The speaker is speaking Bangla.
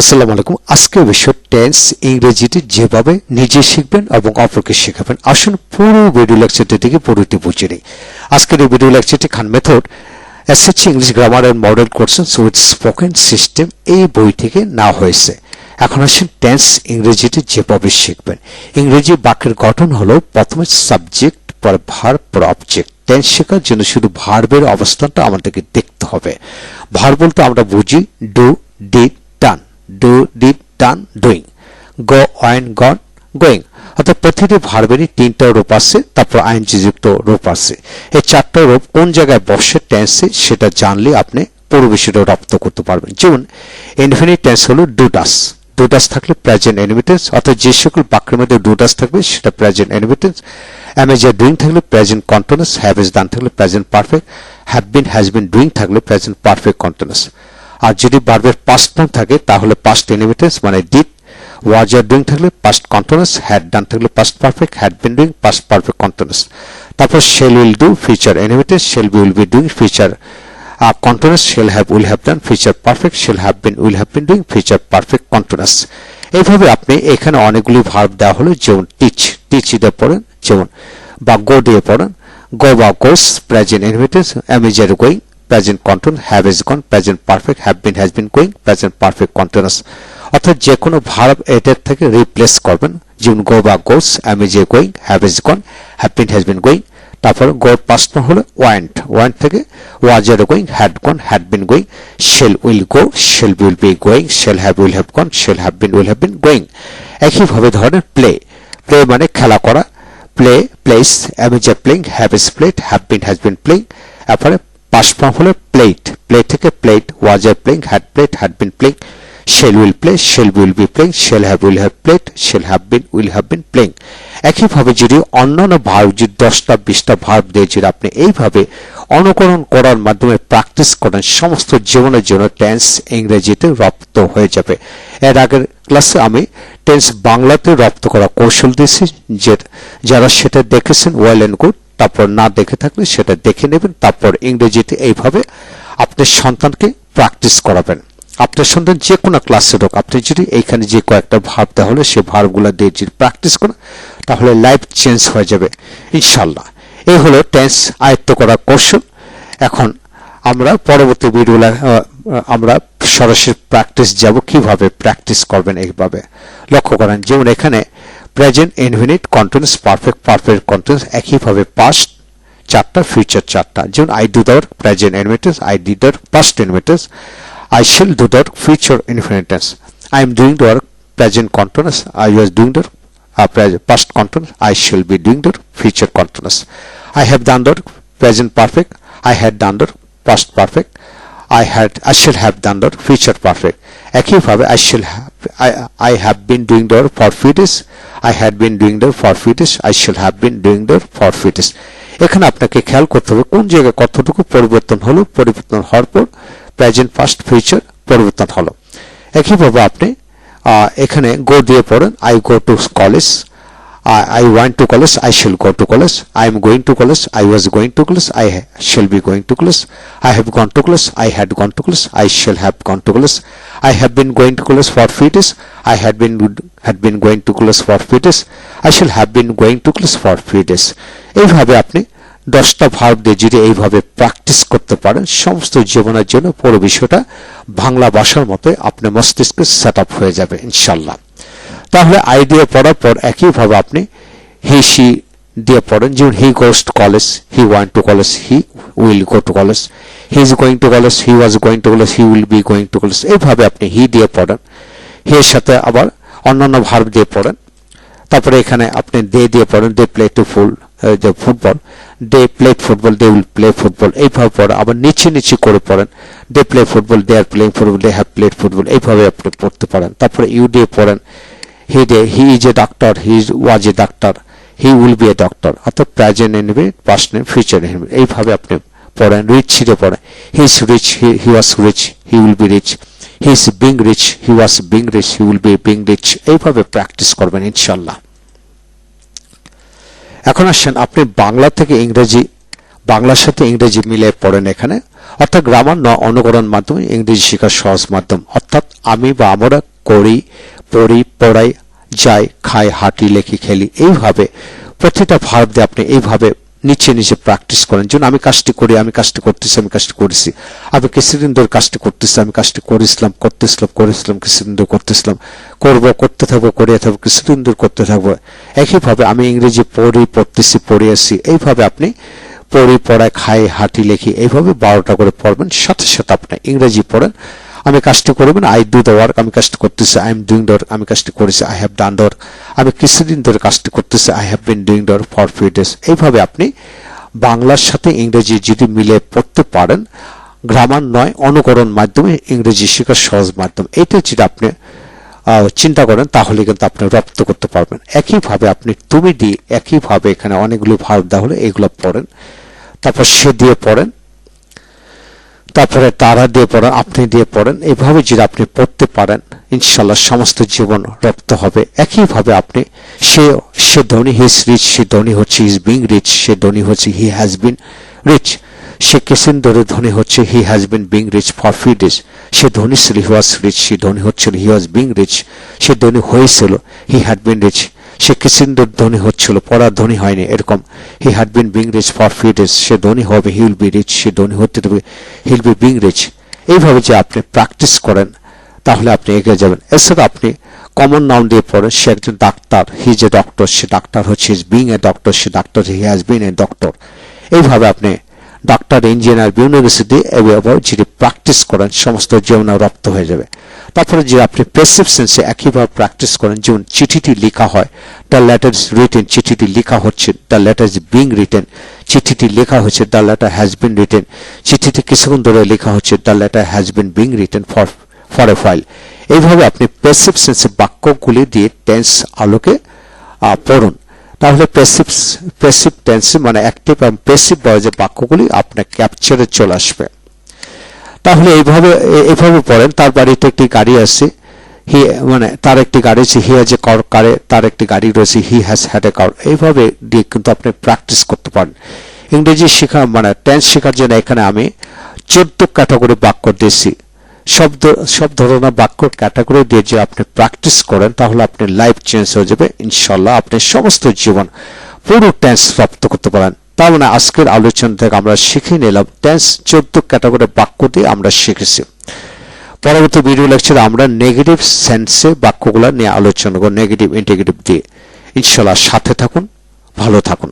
আসসালামু আলাইকুম। আজকের বিষয় টেন্স ইংরেজিটি যেভাবে নিজে শিখবেন এবং অপরকে শেখাবেন। আসুন পুরো ভিডিও লেকচারটি থেকে পুরোটি বুঝে নিই। আজকের এই ভিডিও লেকচারটি Khan method SSC English grammar and model courses with spoken system এই বই থেকে না হয়েছে। এখন আসুন টেন্স ইংরেজিটি যেভাবে শিখবেন। ইংরেজি বাক্যের গঠন হলো প্রথমে সাবজেক্ট পরে ভার্ব পরে অবজেক্ট টেন্স শেখার জন্য শুধু ভার্বের অবস্থানটা আমাদেরকে দেখতে হবে। ভার বলতে আমরা বুঝি do did do did done doing go went gone going অর্থাৎ প্রতিটি ভার্বেরই তিনটা রূপ আছে, তারপর আইনজি যুক্ত রূপ আছে। এই চারটা রূপ কোন জায়গায় বসে টেন্সে সেটা জানলে আপনি পুরো বিষয়টা রপ্ত করতে পারবেন। যেমন ইনফিনিট টেন্স হলো ডুডাস ডুডাস থাকলে প্রেজেন্ট এনিমিটেন্স অর্থাৎ যে সকল বাক্যের মধ্যে ডুডাস থাকবে, সেটা present indefinite am is doing থাকলে present continuous have is done থাকলে present perfect have been has been doing থাকলে প্রেজেন্ট পারফেক্ট কন্টিনিউস আর যদি ভার্বের পাস্ট ফর্ম থাকে তাহলে পাস্ট এনিমিটেন্স মানে ডিড ওয়াজ আর ডুইং থাকলে পাস্ট কন্টিনিউস হ্যাড ডান থাকলে past perfect had been doing past perfect continuous তারপর shall will do future indefinite shall be will be doing uh, continuous shall have will have done future perfect shall have been will have been doing future perfect continuous. এইভাবে আপনি এখানে অনেকগুলি ভার্ব দেওয়া হলো যেমন টিচ টিচ দিয়ে পড়েন যেমন বা গো দিয়ে পড়েন গো বা goes present indefinite is going present continuous have is gone present perfect have been has been going present perfect continuous অর্থাৎ যে কোনো ভার্ব এটার থেকে রিপ্লেস করবেন, যেমন গো বা goes is a going have is gone have been has been going তারপর গোর পাস্ট হলো ওয়ান্ট ওয়ান্ট থেকে was R going had gone had been going shall will go shall will be going shall have will have gone shall have been will have been going একইভাবে ধরেন প্লে প্লে মানে খেলা করা play plays is a playing have is played have been has been playing তারপরে ফর্ম হলো প্লেট প্লে থেকে played was R playing had played had been playing shall will play shall will be playing shall have will have played shall have been will have been playing একইভাবে যদি অন্যান্য ভার্ব যদি দশটা, বিশটা ভার্ব দিয়ে যদি আপনি এইভাবে অনুকরণ করার মাধ্যমে প্র্যাকটিস করেন, সমস্ত জীবনের জন্য টেন্স ইংরেজিতে রপ্ত হয়ে যাবে। এর আগের ক্লাসে আমি টেন্স বাংলাতে রপ্ত করা কৌশল দিয়েছি, যে যারা সেটা দেখেছেন ওয়েল অ্যান্ড গুড তারপর না দেখে থাকলে সেটা দেখে নেবেন, তারপর ইংরেজিতে এইভাবে আপনার সন্তানকে প্র্যাকটিস করাবেন। আপনার সন্তান যে কোনো ক্লাসে হোক, আপনি যদি এইখানে যে কয়েকটা ভাব তাহলে সে ভাবগুলো দিয়ে যদি প্র্যাকটিস করেন, তাহলে লাইফ চেঞ্জ হয়ে যাবে ইনশাল্লাহ এই হলো টেন্স আয়ত্ত করার কৌশল এখন আমরা পরবর্তী ভিডিও আমরা সরাসরি প্র্যাকটিস যাব, কীভাবে প্র্যাকটিস করবেন এইভাবে। লক্ষ্য করেন, যেমন এখানে present indefinite continuous perfect perfect continuous একইভাবে পাস্ট চারটা ফিউচার চারটা। যেমন আই ডু দর প্রেজেন্ট ইনভিটেন্স আই ডি দর past indefinite I shall do দর future indefinite I am doing দর present continuous I was doing দর past continuous I shall be doing দর future continuous I have done দর present perfect I had done দর past perfect I had I shall have done the future perfect. একইভাবে I shall have I, I have been doing the for days. I had been doing the for days. I shall have been doing the for days. এখানে আপনাকে খেয়াল করতে হবে কোন জায়গায় কতটুকু পরিবর্তন হলো পরিবর্তন হওয়ার পর প্রেজেন্ট ফার্স্ট ফিউচার পরিবর্তন হলো একইভাবে আপনি এখানে গো দিয়ে পড়েন I go to college went to college I shall go to college I am going to college I was going to college I shall be going to college I have gone to college I had gone to college I shall have gone to college I have been going to college for few days I had been had been going to college for few days I shall have been going to college for few days এইভাবে আপনি দশটা ভার্ব দিয়ে যদি এইভাবে প্র্যাকটিস করতে পারেন সমস্ত জীবনের জন্য পুরো বিষয়টা বাংলা ভাষার মতো আপনার মস্তিষ্কে সেট আপ হয়ে যাবে ইনশাল্লাহ তাহলে আই দিয়ে পড়ার পর একইভাবে আপনি হি সি দিয়ে পড়েন। যেমন, he goes to college he went to college he will go to college he is going to college he was going to college he will be going to college এইভাবে আপনি হি দিয়ে পড়েন। হি এর সাথে আবার অন্যান্য ভার্ব দিয়ে পড়েন। তারপরে এখানে আপনি দে দিয়ে পড়েন। দে প্লে টু ফুল যে football they play football they will play football এইভাবে পড়ে, আবার নিচে নিচে করে পড়েন। They play football they are playing football they have played football এইভাবে আপনি পড়তে পারেন। তারপরে ইউ দিয়ে পড়েন। He they he is a doctor he is was a doctor he will be a doctor অর্থাৎ প্রেজেন্ট নেবে পাস্ট নেম ফিউচার নেবে। এইভাবে আপনি পড়েন রিচ দিয়ে পড়েন। He is rich he was rich he will be rich he is being rich he was being rich he will be being rich এইভাবে প্র্যাকটিস করবেন ইনশাল্লাহ এখন আসেন, আপনি বাংলা থেকে ইংরেজি বাংলার সাথে ইংরেজি মিলে পড়েন এখানে। অর্থাৎ গ্রামার অনুকরণ মাধ্যমে ইংরেজি শেখার সহজ মাধ্যম। অর্থাৎ আমি বা আমরা করি পড়ি পড়াই, যাই, খাই, হাঁটি, লেখি, খেলি, এইভাবে প্রতিটা ভার্ব দিয়ে আপনি এইভাবে নিচে নিচে প্র্যাকটিস করেন। যেন আমি কাজটি করি, আমি কাজটি করতেছি, আমি কাজটি করেছি। আমি কিছুদিন ধরে কাজটি করতেছি, আমি কাজটি করেছিলাম, করতেছিলাম, করেছিলাম, কিছুদিন ধরে করতেছিলাম। করব, করতে থাকব করে থাকব, কিছুদিন ধরে করতে থাকব। একইভাবে আমি ইংরেজি পড়ি, পড়তেছি পড়ে আসছি এইভাবে আপনি পড়ি পড়ায় খাই, হাঁটি, লেখি, এইভাবে বারোটা করে পড়বেন। সাথে সাথে আপনি ইংরেজি পড়েন। আমি কাজটি করবেন আই ডু দ্য ওয়ার্ক আমি কাজটি করতেছি আই এম ডুইং দ্য আমি কাজটি করেছি আই হ্যাভ ডান দ্য আমি কিছুদিন ধরে কাজটি করতেছি I have been doing the for few days এইভাবে আপনি বাংলার সাথে ইংরেজি যদি মিলে পড়তে পারেন, গ্রামার নয়, অনুকরণ মাধ্যমে ইংরেজি শেখার সহজ মাধ্যম। এটা যদি আপনি চিন্তা করেন, তাহলে কিন্তু আপনি রপ্ত করতে পারবেন। একইভাবে আপনি তুমি দিয়ে, একইভাবে এখানে অনেকগুলো ভাব দেওয়া হলে এগুলো পড়েন। তারপর সে দিয়ে পড়েন। তারপরে তারা দিয়ে পড়েন, আপনি দিয়ে পড়েন। এভাবে যদি আপনি পড়তে পারেন, ইনশাল্লাহ সমস্ত জীবন রপ্ত হবে। একইভাবে আপনি, সে সে ধনী হিজ রিচ, সে ধনী হচ্ছে ইজ বিং রিচ, সে ধনী হচ্ছে, হি হ্যাজ বিন রিচ। সে কিছুদিন ধরে ধনী হচ্ছে, he has been being rich, for few days. সে ধনী হি ওয়াজ রিচ, সে ধনী হচ্ছিল, হি ওয়াজ বিং রিচ। সে ধনী হয়েছিল, হি হ্যাড বিন রিচ। সে কিছুদিন ধরে ধনী হচ্ছিল পড়া ধনী হয়নি, এরকম। He had been being rich for few days সে ধনী হবে হি উইল বি রিচ সে ধনী হতে হবে he will be being rich এইভাবে যে আপনি প্র্যাকটিস করেন, তাহলে আপনি এগিয়ে যাবেন। এছাড়া আপনি কমন নাউন দিয়ে পড়েন, সে একজন ডাক্তার হি যে ডক্টর সে ডাক্তার হচ্ছে ইজ বিং এ ডক্টর সে doctor he has been a doctor এইভাবে আপনি ডাক্তার ইঞ্জিনিয়ার বিভিন্ন কিছু দিয়ে এভাবে যদি প্র্যাকটিস করেন, সমস্ত জীবনে রপ্ত হয়ে যাবে। তারপরে যে আপনি প্রেসিভ সেন্সে একইভাবে প্র্যাকটিস করেন, যেমন চিঠিটি লেখা হয় দ্য লেটার ইজ রিটেন চিঠিটি লেখা হচ্ছে the letter is being written চিঠিটি লেখা হচ্ছে the letter has been written চিঠিটি কিছুক্ষণ ধরে লেখা হচ্ছে the letter has been being written for for a while এইভাবে আপনি প্যাসিভ সেন্সে বাক্যগুলি দিয়ে টেন্স আলোকে পড়ুন। তাহলে প্যাসিভ প্যাসিভ টেন্স মানে অ্যাক্টিভ এবং প্যাসিভ বলে যে বাক্যগুলি আপনার ক্যাপচারে চলে আসবে। তাহলে এইভাবে এ- এইভাবে পড়েন। তার বাড়িতে একটি গাড়ি আছে। হি মানে তার একটি গাড়ি আছে। হি হ্যাজ এ কার কারে তার একটি গাড়ি রয়েছে। হি হ্যাজ হ্যাড এ কার এইভাবে দিয়ে কিন্তু আপনি প্র্যাকটিস করতে পারেন। ইংরেজি শেখা মানে টেন্স শেখার জন্য এখানে আমি চোদ্দ ক্যাটাগরি বাক্য দিয়েছি। সব সব ধরনের বাক্য ক্যাটাগরি দিয়ে যে আপনি প্র্যাকটিস করেন, তাহলে আপনি লাইফ চেঞ্জ হয়ে যাবে। ইনশাল্লাহ আপনি সমস্ত জীবন পুরো টেন্স প্রাপ্ত করতে পারেন। তার মানে আজকের আলোচনা থেকে আমরা শিখে নিলাম টেন্স চোদ্দ ক্যাটাগরি বাক্য দিয়ে আমরা শিখেছি। পরবর্তী ভিডিও লেকচারে আমরা নেগেটিভ সেন্সে বাক্যগুলো নিয়ে আলোচনা করব নেগেটিভ ইন্টিগেটিভ দিয়ে। ইনশাল্লাহ সাথে থাকুন, ভালো থাকুন।